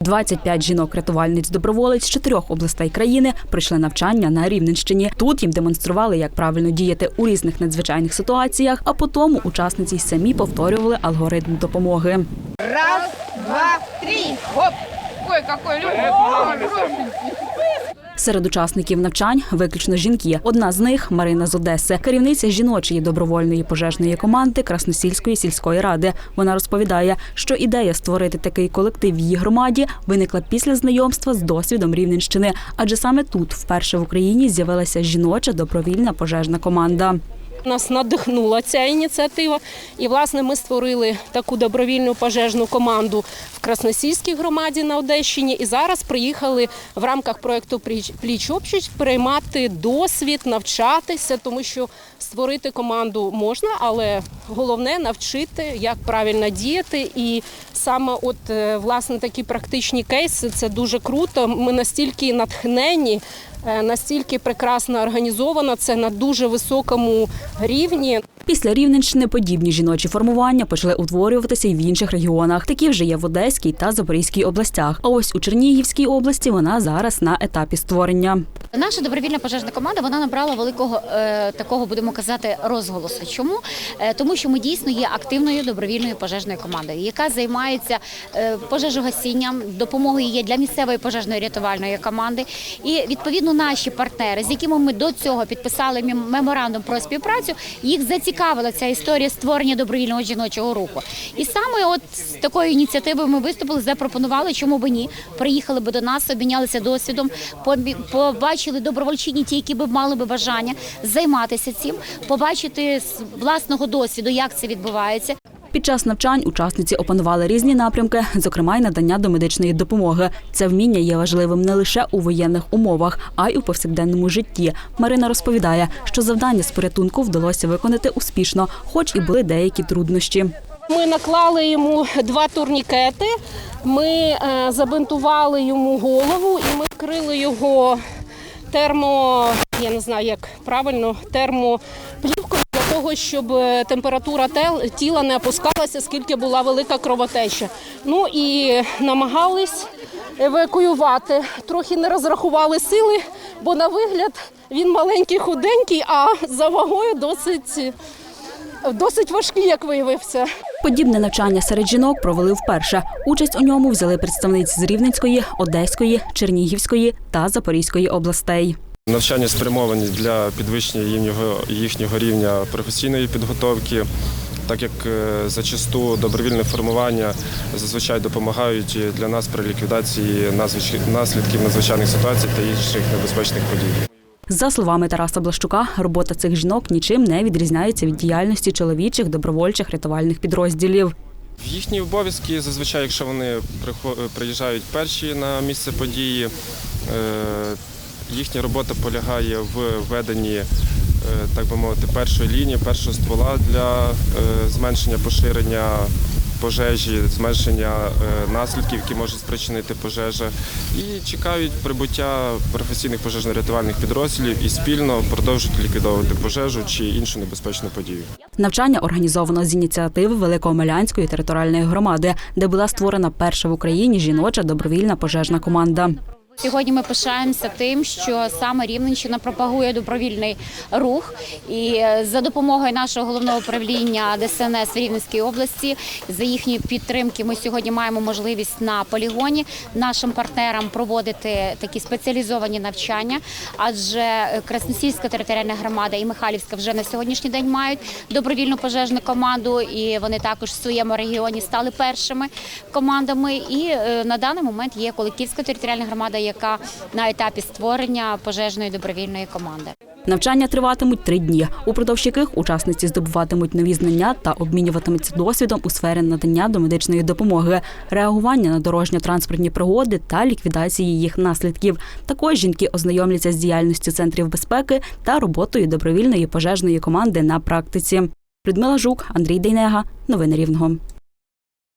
25 жінок-рятувальниць доброволець з чотирьох областей країни прийшли навчання на Рівненщині. Тут їм демонстрували, як правильно діяти у різних надзвичайних ситуаціях, а потім учасниці й самі повторювали алгоритм допомоги. Раз, два, три. Хоп. Ой, какой легкий. Серед учасників навчань виключно жінки. Одна з них Марина з Одеси, керівниця жіночої добровольної пожежної команди Красносільської сільської ради. Вона розповідає, що ідея створити такий колектив в її громаді виникла після знайомства з досвідом Рівненщини, адже саме тут вперше в Україні з'явилася жіноча добровільна пожежна команда. Нас надихнула ця ініціатива, і власне ми створили таку добровільну пожежну команду в Красносільській громаді на Одещині. І зараз приїхали в рамках проекту Пліч общість приймати досвід, навчатися, тому що створити команду можна, але головне навчити, як правильно діяти. І саме от е, власне такі практичні кейси це дуже круто. Ми настільки натхнені. Е, Настільки прекрасно організовано, це на дуже високому рівні. Після Рівненщини подібні жіночі формування почали утворюватися й в інших регіонах. Такі вже є в Одеській та Запорізькій областях. А ось у Чернігівській області вона зараз на етапі створення. Наша добровільна пожежна команда вона набрала великого е, такого, будемо казати, розголосу. Чому? Е, тому що ми дійсно є активною добровільною пожежною командою, яка займається е, пожежогасінням, допомогою є для місцевої пожежної рятувальної команди. І відповідно наші партнери, з якими ми до цього підписали меморандум про співпрацю, їх зацікавила ця історія створення добровільного жіночого руху. І саме от з такою ініціативою ми виступили, запропонували, чому б ні. Приїхали би до нас, обмінялися досвідом, побачили добровольчині, ті, які б мали би бажання займатися цим, побачити з власного досвіду, як це відбувається. Під час навчань учасниці опанували різні напрямки, зокрема й надання домедичної допомоги. Це вміння є важливим не лише у воєнних умовах, а й у повсякденному житті. Марина розповідає, що завдання з порятунку вдалося виконати успішно, хоч і були деякі труднощі. Ми наклали йому два турнікети. Ми е, забинтували йому голову і ми вкрили його термо, я не знаю, як правильно, термоплівкою того, щоб е, температура тіла не опускалася, скільки була велика кровотеча. Ну і намагались евакуювати. Трохи не розрахували сили, бо на вигляд він маленький, худенький, а за вагою досить, досить важкий, як виявився. Подібне навчання серед жінок провели вперше. Участь у ньому взяли представниці з Рівненської, Одеської, Чернігівської та Запорізької областей. Навчання спрямовані для підвищення їхнього, їхнього рівня професійної підготовки, так як е, зачасту добровільне формування зазвичай допомагають для нас при ліквідації наслідків надзвичайних ситуацій та інших небезпечних подій. За словами Тараса Блащука, робота цих жінок нічим не відрізняється від діяльності чоловічих добровольчих рятувальних підрозділів. В їхні обов'язки зазвичай, якщо вони приїжджають перші на місце події, е, їхня робота полягає в веденні, е, так би мовити, першої лінії, першого ствола для е, зменшення поширення пожежі, зменшення е, наслідків, які можуть спричинити пожежа, і чекають прибуття професійних пожежно-рятувальних підрозділів і спільно продовжують ліквідовувати пожежу чи іншу небезпечну подію. Навчання організовано з ініціативи Великоомелянської територіальної громади, де була створена перша в Україні жіноча добровільна пожежна команда. Сьогодні ми пишаємося тим, що саме Рівненщина пропагує добровільний рух, і е, за допомогою нашого головного управління ДСНС в Рівненській області, за їхньої підтримки, ми сьогодні маємо можливість на полігоні нашим партнерам проводити такі спеціалізовані навчання. Адже Красносільська територіальна громада і Михайлівська вже на сьогоднішній день мають добровільну пожежну команду, і вони також в своєму регіоні стали першими командами. І е, на даний момент є Колектівська територіальна громада, яка на етапі створення пожежної добровільної команди. Навчання триватимуть три дні, упродовж яких учасниці здобуватимуть нові знання та обмінюватимуться досвідом у сфері надання домедичної допомоги, реагування на дорожньо-транспортні пригоди та ліквідації їх наслідків. Також жінки ознайомляться з діяльністю центрів безпеки та роботою добровільної пожежної команди на практиці. Людмила Жук, Андрій Дейнега. Новини Рівного.